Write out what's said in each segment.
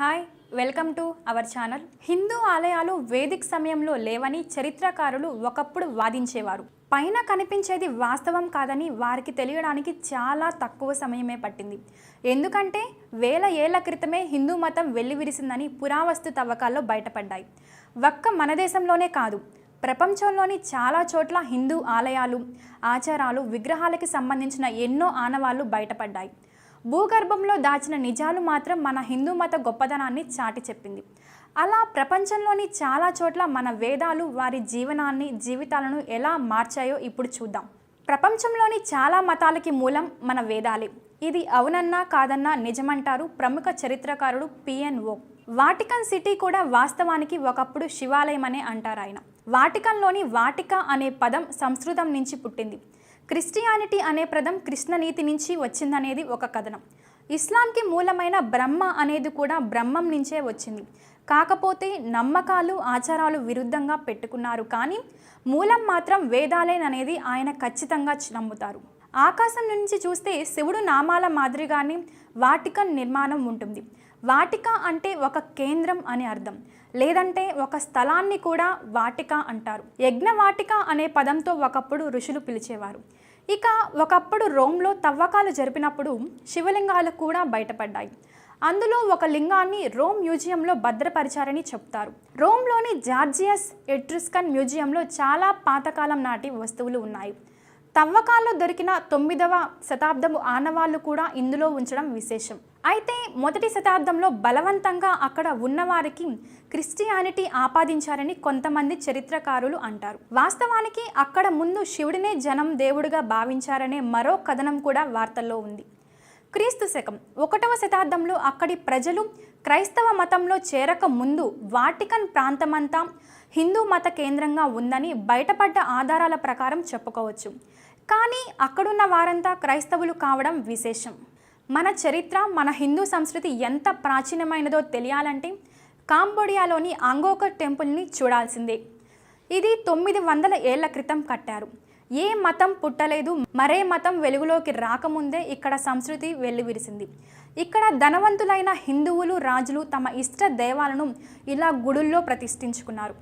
Hi welcome to our channel Hindu ఆలయాలు Vedic సమయంలో లేవని చరిత్రకారులు ఒకప్పుడు వాదించేవారు. పైన కనిపించేది వాస్తవం కాదని వారికి తెలియడానికి చాలా తక్కువ సమయమే పట్టింది. ఎందుకంటే వేల ఏళ్ళ క్రితమే హిందూ మతం వెల్లివిరిసిందని పురావస్తు తవ్వకాల్లో బయటపడ్డాయి. ఒక్క మన దేశంలోనే కాదు ప్రపంచంలోని చాలా చోట్ల హిందూ ఆలయాలు ఆచారాలు విగ్రహాలకి సంబంధించిన ఎన్నో ఆనవాళ్ళు బయటపడ్డాయి. భూగర్భంలో దాచిన నిజాలు మాత్రం మన హిందూ మత గొప్పదనాన్ని చాటి చెప్పింది. అలా ప్రపంచంలోని చాలా చోట్ల మన వేదాలు వారి జీవనాన్ని జీవితాలను ఎలా మార్చాయో ఇప్పుడు చూద్దాం. ప్రపంచంలోని చాలా మతాలకి మూలం మన వేదాలే. ఇది అవునన్నా కాదన్నా నిజమంటారు ప్రముఖ చరిత్రకారుడు పిఎన్ఓ వాటికన్ సిటీ కూడా వాస్తవానికి ఒకప్పుడు శివాలయం అనే అంటారు ఆయన వాటికన్లోని వాటిక అనే పదం సంస్కృతం నుంచి పుట్టింది. క్రిస్టియానిటీ అనే పదం కృష్ణనీతి నుంచి వచ్చిందనేది ఒక కథనం. ఇస్లాంకి మూలమైన బ్రహ్మ అనేది కూడా బ్రహ్మం నుంచే వచ్చింది. కాకపోతే నమ్మకాలు ఆచారాలు విరుద్ధంగా పెట్టుకున్నారు. కానీ మూలం మాత్రం వేదాలేననేది ఆయన ఖచ్చితంగా నమ్ముతారు. ఆకాశం నుంచి చూస్తే శివుడు నామాల మాదిరిగానే వాటికన్ నిర్మాణం ఉంటుంది. వాటిక అంటే ఒక కేంద్రం అని అర్థం. లేదంటే ఒక స్థలాన్ని కూడా వాటిక అంటారు. యజ్ఞవాటిక అనే పదంతో ఒకప్పుడు ఋషులు పిలిచేవారు. ఇక ఒకప్పుడు రోమ్లో తవ్వకాలు జరిపినప్పుడు శివలింగాలు కూడా బయటపడ్డాయి. అందులో ఒక లింగాన్ని రోమ్ మ్యూజియంలో భద్రపరిచారని చెప్తారు. రోమ్లోని జార్జియస్ ఎట్రిస్కన్ మ్యూజియంలో చాలా పాతకాలం నాటి వస్తువులు ఉన్నాయి. తవ్వకాల్లో దొరికిన తొమ్మిదవ శతాబ్దము ఆనవాళ్ళు కూడా ఇందులో ఉంచడం విశేషం. అయితే మొదటి శతాబ్దంలో బలవంతంగా అక్కడ ఉన్నవారికి క్రిస్టియానిటీ ఆపాదించారని కొంతమంది చరిత్రకారులు అంటారు. వాస్తవానికి అక్కడ ముందు శివుడినే జనం దేవుడిగా భావించారనే మరో కథనం కూడా వార్తల్లో ఉంది. క్రీస్తు శకం ఒకటవ శతాబ్దంలో అక్కడి ప్రజలు క్రైస్తవ మతంలో చేరక ముందు వాటికన్ ప్రాంతమంతా హిందూ మత కేంద్రంగా ఉందని బయటపడ్డ ఆధారాల ప్రకారం చెప్పుకోవచ్చు. కానీ అక్కడున్న వారంతా క్రైస్తవులు కావడం విశేషం. మన చరిత్ర మన హిందూ సంస్కృతి ఎంత ప్రాచీనమైనదో తెలియాలంటే కాంబోడియాలోని అంగోకర్ టెంపుల్ని చూడాల్సిందే. ఇది తొమ్మిది వందల ఏళ్ళ క్రితం కట్టారు. ఏ మతం పుట్టలేదు మరే మతం వెలుగులోకి రాకముందే ఇక్కడ సంస్కృతి వెల్లువిరిసింది. ఇక్కడ ధనవంతులైన హిందువులు రాజులు తమ ఇష్ట దేవాలను ఇలా గుడుల్లో ప్రతిష్ఠించుకున్నారు.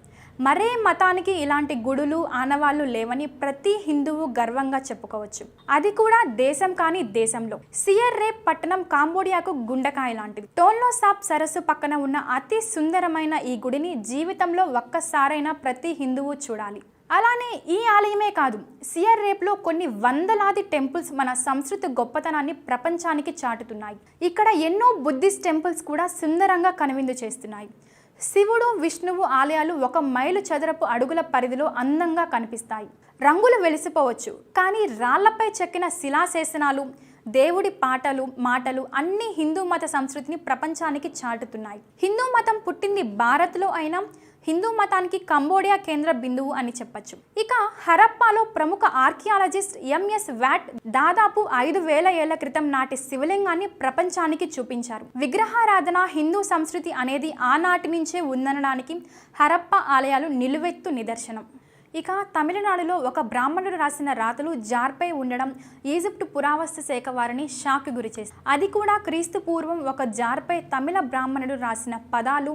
మరే మతానికి ఇలాంటి గుడులు ఆనవాళ్ళు లేవని ప్రతి హిందువు గర్వంగా చెప్పుకోవచ్చు. అది కూడా దేశం కాని దేశంలో. సియర్ రేప్ పట్టణం కాంబోడియాకు గుండకాయ లాంటిది. టోన్లో సాప్ సరస్సు పక్కన ఉన్న అతి సుందరమైన ఈ గుడిని జీవితంలో ఒక్కసారైనా ప్రతి హిందువు చూడాలి. అలానే ఈ ఆలయమే కాదు సియర్ రేప్లో కొన్ని వందలాది టెంపుల్స్ మన సంస్కృతి గొప్పతనాన్ని ప్రపంచానికి చాటుతున్నాయి. ఇక్కడ ఎన్నో బుద్ధిస్ట్ టెంపుల్స్ కూడా సుందరంగా కనువిందు చేస్తున్నాయి. శివుడు విష్ణువు ఆలయాలు ఒక మైలు చదరపు అడుగుల పరిధిలో అందంగా కనిపిస్తాయి. రంగులు వెలిసిపోవచ్చు కానీ రాళ్ళపై చెక్కిన శిలాశేషనాలు దేవుడి పాటలు మాటలు అన్ని హిందూ మత సంస్కృతిని ప్రపంచానికి చాటుతున్నాయి. హిందూ మతం పుట్టింది భారత్లో అయినా హిందూ మతానికి కంబోడియా కేంద్ర బిందువు అని చెప్పచ్చు. ఇక హరప్పాలో ప్రముఖ ఆర్కియాలజిస్ట్ ఎంఎస్ వ్యాట్ దాదాపు ఐదు వేల ఏళ్ళ క్రితం నాటి శివలింగాన్ని ప్రపంచానికి చూపించారు. విగ్రహారాధన హిందూ సంస్కృతి అనేది ఆనాటి నుంచే ఉందనడానికి హరప్ప ఆలయాలు నిలువెత్తు నిదర్శనం. ఇక తమిళనాడులో ఒక బ్రాహ్మణుడు రాసిన రాతలు జార్పై ఉండడం ఈజిప్ట్ పురావస్తు శాఖ వారిని షాక్ గురిచేసి అది కూడా క్రీస్తు పూర్వం ఒక జార్పై తమిళ బ్రాహ్మణుడు రాసిన పదాలు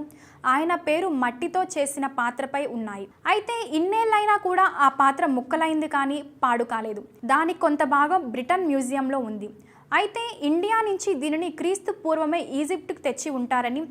ఆయన పేరు మట్టితో చేసిన పాత్రపై ఉన్నాయి. అయితే ఇన్నేళ్ళైనా కూడా ఆ పాత్ర ముక్కలైంది కానీ పాడు కాలేదు. దాని కొంత భాగం బ్రిటన్ మ్యూజియంలో ఉంది. అయితే ఇండియా నుంచి దీనిని క్రీస్తు పూర్వమే ఈజిప్ట్కు తెచ్చి ఉంటారని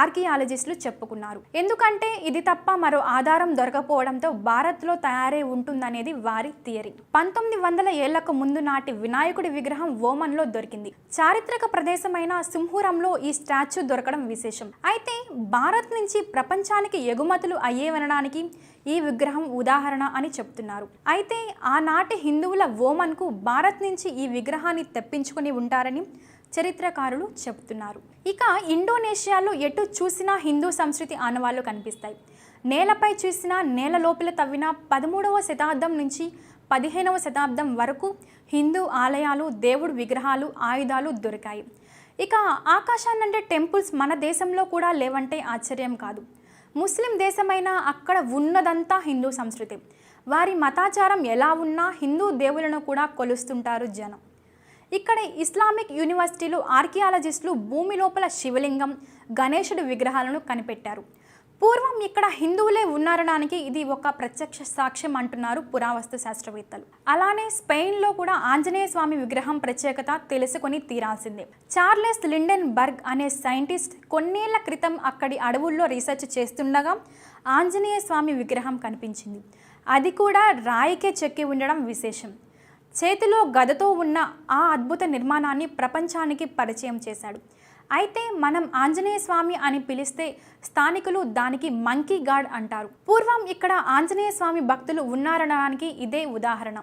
ఆర్కియాలజిస్టులు చెప్పుకున్నారు. ఎందుకంటే ఇది తప్ప మరో ఆధారం దొరకపోవడంతో భారత్లో తయారై ఉంటుందనేది వారి థియరీ. పంతొమ్మిది వందల ఏళ్ళకు ముందు నాటి వినాయకుడి విగ్రహం ఓమన్లో దొరికింది. చారిత్రక ప్రదేశమైన సింహూరంలో ఈ స్టాచ్యూ దొరకడం విశేషం. అయితే భారత్ నుంచి ప్రపంచానికి ఎగుమతులు అయ్యేవనడానికి ఈ విగ్రహం ఉదాహరణ అని చెప్తున్నారు. అయితే ఆనాటి హిందువుల ఓమన్కు భారత్ నుంచి ఈ విగ్రహాన్ని తెప్పించుకుని ఉంటారని చరిత్రకారులు చెబుతున్నారు. ఇక ఇండోనేషియాలో ఎటు చూసినా హిందూ సంస్కృతి ఆనవాళ్ళు కనిపిస్తాయి. నేలపై చూసినా నేల లోపల తవ్విన పదమూడవ శతాబ్దం నుంచి పదిహేనవ శతాబ్దం వరకు హిందూ ఆలయాలు దేవుడు విగ్రహాలు ఆయుధాలు దొరికాయి. ఇక ఆకాశాన్నంటే టెంపుల్స్ మన దేశంలో కూడా లేవంటే ఆశ్చర్యం కాదు. ముస్లిం దేశమైనా అక్కడ ఉన్నదంతా హిందూ సంస్కృతి. వారి మతాచారం ఎలా ఉన్నా హిందూ దేవులను కూడా కొలుస్తుంటారు జనం. ఇక్కడ ఇస్లామిక్ యూనివర్సిటీలు ఆర్కియాలజిస్టులు భూమి లోపల శివలింగం గణేశుడి విగ్రహాలను కనిపెట్టారు. పూర్వం ఇక్కడ హిందువులే ఉన్నారడానికి ఇది ఒక ప్రత్యక్ష సాక్ష్యం అంటున్నారు పురావస్తు శాస్త్రవేత్తలు. అలానే స్పెయిన్లో కూడా ఆంజనేయ స్వామి విగ్రహం ప్రత్యేకత తెలుసుకొని తీరాల్సిందే. చార్లెస్ లిండెన్ బర్గ్ అనే సైంటిస్ట్ కొన్నేళ్ళ క్రితం అక్కడి అడవుల్లో రీసెర్చ్ చేస్తుండగా ఆంజనేయ స్వామి విగ్రహం కనిపించింది. అది కూడా రాయికే చెక్కి ఉండడం విశేషం. చేతిలో గదతో ఉన్న ఆ అద్భుత నిర్మాణాన్ని ప్రపంచానికి పరిచయం చేశాడు. అయితే మనం ఆంజనేయ స్వామి అని పిలిస్తే స్థానికులు దానికి మంకీ గాడ్ అంటారు. పూర్వం ఇక్కడ ఆంజనేయ స్వామి భక్తులు ఉన్నారనడానికి ఇదే ఉదాహరణ.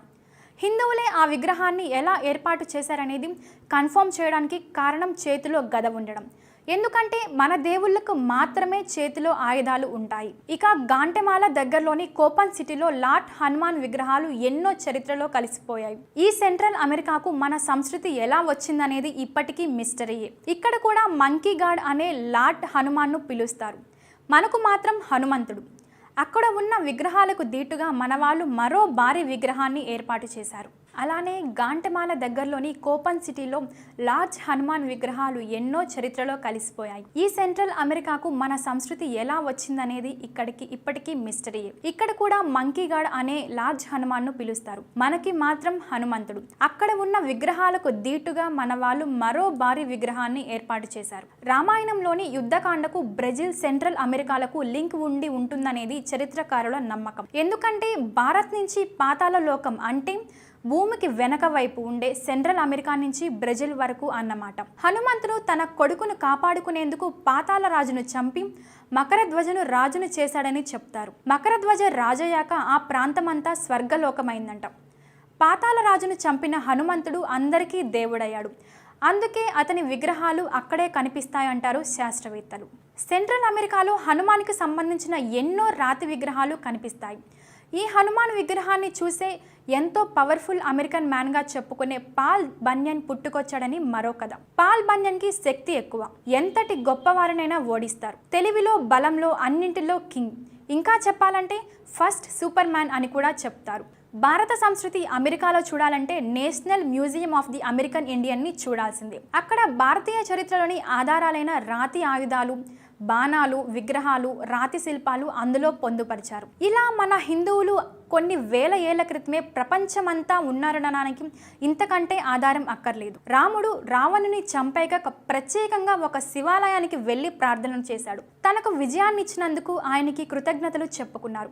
హిందువులే ఆ విగ్రహాన్ని ఎలా ఏర్పాటు చేశారనేది కన్ఫర్మ్ చేయడానికి కారణం చేతిలో గద ఉండడం. ఎందుకంటే మన దేవుళ్ళకు మాత్రమే చేతిలో ఆయుధాలు ఉంటాయి. ఇక గాంటెమాల దగ్గరలోని కోపన్ సిటీలో లార్డ్ హనుమాన్ విగ్రహాలు ఎన్నో చరిత్రలో కలిసిపోయాయి. ఈ సెంట్రల్ అమెరికాకు మన సంస్కృతి ఎలా వచ్చిందనేది ఇప్పటికీ మిస్టరీయే ఇక్కడ కూడా మంకీ గాడ్ అనే లార్డ్ హనుమాన్ను పిలుస్తారు. మనకు మాత్రం హనుమంతుడు. అక్కడ ఉన్న విగ్రహాలకు దీటుగా మనవాళ్ళు మరో భారీ విగ్రహాన్ని ఏర్పాటు చేశారు. అలానే గాంటమాల దగ్గరలోని కోపన్ సిటీలో లార్జ్ హనుమాన్ విగ్రహాలు ఎన్నో చరిత్రలో కలిసిపోయాయి. ఈ సెంట్రల్ అమెరికాకు మన సంస్కృతి ఎలా వచ్చిందనేది ఇక్కడికి ఇప్పటికీ మిస్టరీ. ఇక్కడ కూడా మంకీగాడ్ అనే లార్జ్ హనుమాన్ను పిలుస్తారు. మనకి మాత్రం హనుమంతుడు. అక్కడ ఉన్న విగ్రహాలకు దీటుగా మన వాళ్ళు మరో భారీ విగ్రహాన్ని ఏర్పాటు చేశారు. రామాయణంలోని యుద్ధకాండకు బ్రెజిల్ సెంట్రల్ అమెరికాలకు లింక్ ఉండి ఉంటుందనేది చరిత్రకారుల నమ్మకం. ఎందుకంటే భారత్ నుంచి పాతాల లోకం అంటే భూమికి వెనక వైపు ఉండే సెంట్రల్ అమెరికా నుంచి బ్రెజిల్ వరకు అన్నమాట. హనుమంతుడు తన కొడుకును కాపాడుకునేందుకు పాతాల రాజును చంపి మకర ధ్వజను రాజును చేశాడని చెప్తారు. మకర ధ్వజ రాజయ్యాక ఆ ప్రాంతమంతా స్వర్గలోకమైందంట. పాతాల రాజును చంపిన హనుమంతుడు అందరికీ దేవుడయ్యాడు. అందుకే అతని విగ్రహాలు అక్కడే కనిపిస్తాయంటారు శాస్త్రవేత్తలు. సెంట్రల్ అమెరికాలో హనుమానికి సంబంధించిన ఎన్నో రాతి విగ్రహాలు కనిపిస్తాయి. ఈ హనుమాన్ విగ్రహాన్ని చూసే ఎంతో పవర్ఫుల్ అమెరికన్ మ్యాన్గా చెప్పుకునే పాల్ బన్యన్ పుట్టుకొచ్చాడని మరో కథ. పాల్ బన్యన్కి శక్తి ఎక్కువ. ఎంతటి గొప్పవారినైనా ఓడిస్తారు. తెలివిలో బలంలో అన్నింటిలో కింగ్. ఇంకా చెప్పాలంటే ఫస్ట్ సూపర్ మ్యాన్ అని కూడా చెప్తారు. భారత సంస్కృతి అమెరికాలో చూడాలంటే national museum of the American ఇండియన్ని చూడాల్సిందే. అక్కడ భారతీయ చరిత్రలోని ఆధారాలైన రాతి ఆయుధాలు బాణాలు విగ్రహాలు రాతి శిల్పాలు అందులో పొందుపరిచారు. ఇలా మన హిందువులు కొన్ని వేల ఏళ్ళ క్రితమే ప్రపంచమంతా ఉన్నారనడానికి ఇంతకంటే ఆధారం అక్కర్లేదు. రాముడు రావణుని చంపాక ప్రత్యేకంగా ఒక శివాలయానికి వెళ్ళి ప్రార్థన చేశాడు. తనకు విజయాన్ని ఇచ్చినందుకు ఆయనకి కృతజ్ఞతలు చెప్పుకున్నారు.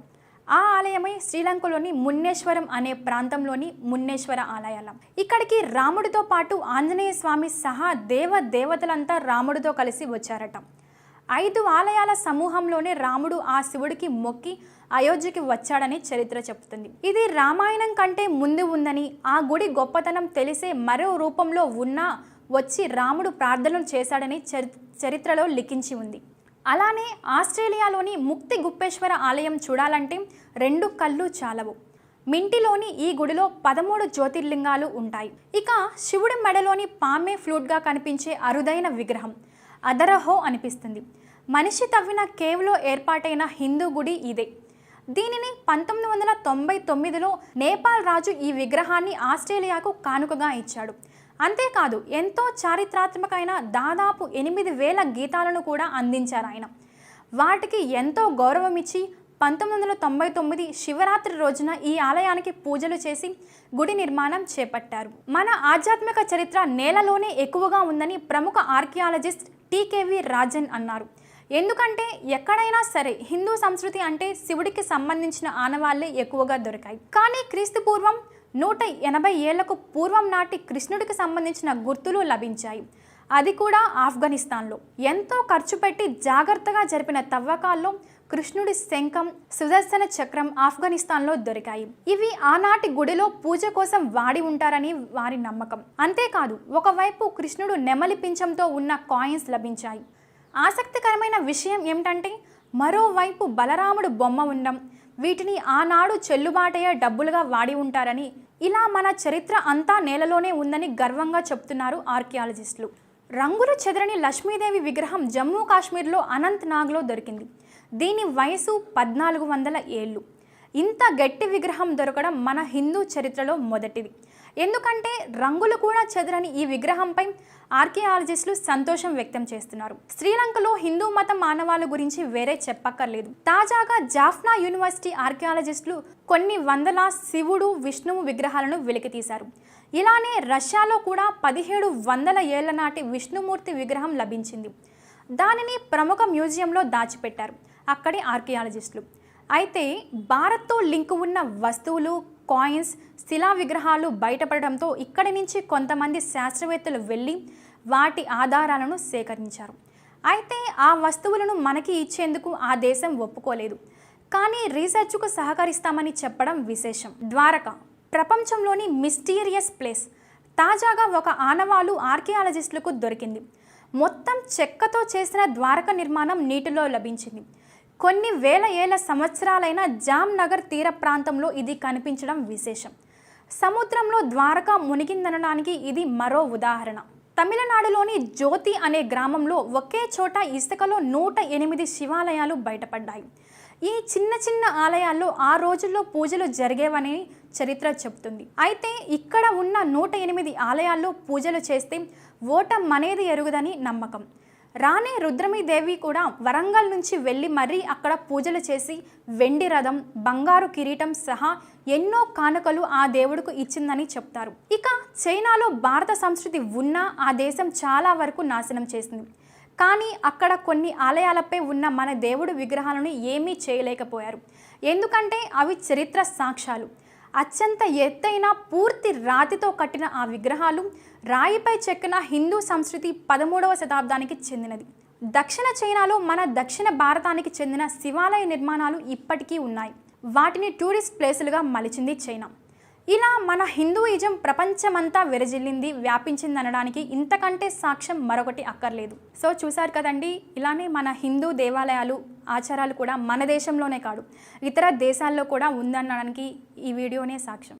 ఆ ఆలయమే శ్రీలంకలోని మున్నేశ్వరం అనే ప్రాంతంలోని మున్నేశ్వర ఆలయాలం. ఇక్కడికి రాముడితో పాటు ఆంజనేయ స్వామి సహా దేవ దేవతలంతా రాముడితో కలిసి వచ్చారట. ఐదు ఆలయాల సమూహంలోనే రాముడు ఆ శివుడికి మొక్కి అయోధ్యకి వచ్చాడని చరిత్ర చెబుతుంది. ఇది రామాయణం కంటే ముందు ఉందని ఆ గుడి గొప్పతనం తెలిసే మరో రూపంలో ఉన్నా వచ్చి రాముడు ప్రార్థనలు చేశాడని చరి చరిత్రలో లిఖించి ఉంది. అలానే ఆస్ట్రేలియాలోని ముక్తి గుప్పేశ్వర ఆలయం చూడాలంటే రెండు కళ్ళు చాలవు. మింటిలోని ఈ గుడిలో పదమూడు జ్యోతిర్లింగాలు ఉంటాయి. ఇక శివుడి మెడలోని పామే ఫ్లూట్గా కనిపించే అరుదైన విగ్రహం. అదరహో అనిపిస్తుంది. మనిషి తవ్విన కేవ్లో ఏర్పాటైన హిందూ గుడి ఇదే. దీనిని పంతొమ్మిది వందల తొంభై తొమ్మిదిలో నేపాల్ రాజు ఈ విగ్రహాన్ని ఆస్ట్రేలియాకు కానుకగా ఇచ్చాడు. అంతేకాదు ఎంతో చారిత్రాత్మకమైన దాదాపు ఎనిమిది వేల గీతాలను కూడా అందించారు ఆయన. వాటికి ఎంతో గౌరవం ఇచ్చి పంతొమ్మిది వందల తొంభై తొమ్మిది శివరాత్రి రోజున ఈ ఆలయానికి పూజలు చేసి గుడి నిర్మాణం చేపట్టారు. మన ఆధ్యాత్మిక చరిత్ర నేలలోనే ఎక్కువగా ఉందని ప్రముఖ ఆర్కియాలజిస్ట్ టీకేవి రాజన్ అన్నారు. ఎందుకంటే ఎక్కడైనా సరే హిందూ సంస్కృతి అంటే శివుడికి సంబంధించిన ఆనవాళ్ళే ఎక్కువగా దొరికాయి. కానీ క్రీస్తు పూర్వం నూట ఎనభై ఏళ్ళకు పూర్వం నాటి కృష్ణుడికి సంబంధించిన గుర్తులు లభించాయి. అది కూడా ఆఫ్ఘనిస్తాన్లో. ఎంతో ఖర్చు పెట్టి జాగ్రత్తగా జరిపిన తవ్వకాల్లో కృష్ణుడి శంఖం సుదర్శన చక్రం ఆఫ్ఘనిస్తాన్లో దొరికాయి. ఇవి ఆనాటి గుడిలో పూజ కోసం వాడి ఉంటారని వారి నమ్మకం. అంతేకాదు ఒకవైపు కృష్ణుడు నెమలి పింఛంతో ఉన్న కాయిన్స్ లభించాయి. ఆసక్తికరమైన విషయం ఏమిటంటే మరోవైపు బలరాముడు బొమ్మ ఉండడం వీటిని ఆనాడు చెల్లుబాటయ్యే డబ్బులుగా వాడి ఉంటారని ఇలా మన చరిత్ర అంతా నేలలోనే ఉందని గర్వంగా చెప్తున్నారు ఆర్కియాలజిస్టులు. రంగులు చెదరని లక్ష్మీదేవి విగ్రహం జమ్మూ కాశ్మీర్లో అనంత్ నాగ్లో దొరికింది. దీని వయసు పద్నాలుగు వందల ఏళ్ళు. ఇంత గట్టి విగ్రహం దొరకడం మన హిందూ చరిత్రలో మొదటిది. ఎందుకంటే రంగులు కూడా చెదరని ఈ విగ్రహంపై ఆర్కియాలజిస్టులు సంతోషం వ్యక్తం చేస్తున్నారు. శ్రీలంకలో హిందూ మత మానవాళి గురించి వేరే చెప్పక్కర్లేదు. తాజాగా జాఫ్నా యూనివర్సిటీ ఆర్కియాలజిస్టులు కొన్ని వందల శివుడు విష్ణువు విగ్రహాలను వెలికితీశారు. ఇలానే రష్యాలో కూడా పదిహేడు వందల ఏళ్ళ నాటి విష్ణుమూర్తి విగ్రహం లభించింది. దానిని ప్రముఖ మ్యూజియంలో దాచిపెట్టారు. అక్కడి ఆర్కియాలజిస్టులు. అయితే భారత్తో లింక్ ఉన్న వస్తువులు కాయిన్స్ శిలా విగ్రహాలు బయటపడడంతో ఇక్కడి నుంచి కొంతమంది శాస్త్రవేత్తలు వెళ్ళి వాటి ఆధారాలను సేకరించారు. అయితే ఆ వస్తువులను మనకి ఇచ్చేందుకు ఆ దేశం ఒప్పుకోలేదు. కానీ రీసెర్చ్కు సహకరిస్తామని చెప్పడం విశేషం. ద్వారక ప్రపంచంలోని మిస్టీరియస్ ప్లేస్. తాజాగా ఒక ఆనవాలు ఆర్కియాలజిస్టులకు దొరికింది. మొత్తం చెక్కతో చేసిన ద్వారక నిర్మాణం నీటిలో లభించింది. కొన్ని వేల ఏళ్ళ సంవత్సరాలైన జామ్నగర్ తీర ప్రాంతంలో ఇది కనిపించడం విశేషం. సముద్రంలో ద్వారక మునిగిందనడానికి ఇది మరో ఉదాహరణ. తమిళనాడులోని జ్యోతి అనే గ్రామంలో ఒకే చోట ఇసుకలో నూట ఎనిమిది శివాలయాలు బయటపడ్డాయి. ఈ చిన్న చిన్న ఆలయాల్లో ఆ రోజుల్లో పూజలు జరిగేవని చరిత్ర చెబుతుంది. అయితే ఇక్కడ ఉన్న నూట ఎనిమిది ఆలయాల్లో పూజలు చేస్తే ఓటం అనేది ఎరుగుదని నమ్మకం. రాణి రుద్రమీదేవి కూడా వరంగల్ నుంచి వెళ్ళి మరీ అక్కడ పూజలు చేసి వెండి రథం బంగారు కిరీటం సహా ఎన్నో కానుకలు ఆ దేవుడికి ఇచ్చిందని చెప్తారు. ఇక చైనాలో భారత సంస్కృతి ఉన్నా ఆ దేశం చాలా వరకు నాశనం చేసింది. కానీ అక్కడ కొన్ని ఆలయాలపై ఉన్న మన దేవుడు విగ్రహాలను ఏమీ చేయలేకపోయారు. ఎందుకంటే అవి చరిత్ర సాక్ష్యాలు. అత్యంత ఎత్తైన పూర్తి రాతితో కట్టిన ఆ విగ్రహాలు రాయిపై చెక్కిన హిందూ సంస్కృతి పదమూడవ శతాబ్దానికి చెందినది. దక్షిణ చైనాలో మన దక్షిణ భారతానికి చెందిన శివాలయ నిర్మాణాలు ఇప్పటికీ ఉన్నాయి. వాటిని టూరిస్ట్ ప్లేసులుగా మలిచింది చైనా. ఇలా మన హిందూయిజం ప్రపంచమంతా విరజిల్లింది వ్యాపించింది అనడానికి ఇంతకంటే సాక్ష్యం మరొకటి అక్కర్లేదు. సో చూసారు కదండి ఇలానే మన హిందూ దేవాలయాలు ఆచారాలు కూడా మన దేశంలోనే కాదు ఇతర దేశాల్లో కూడా ఉందనడానికి ఈ వీడియోనే సాక్ష్యం.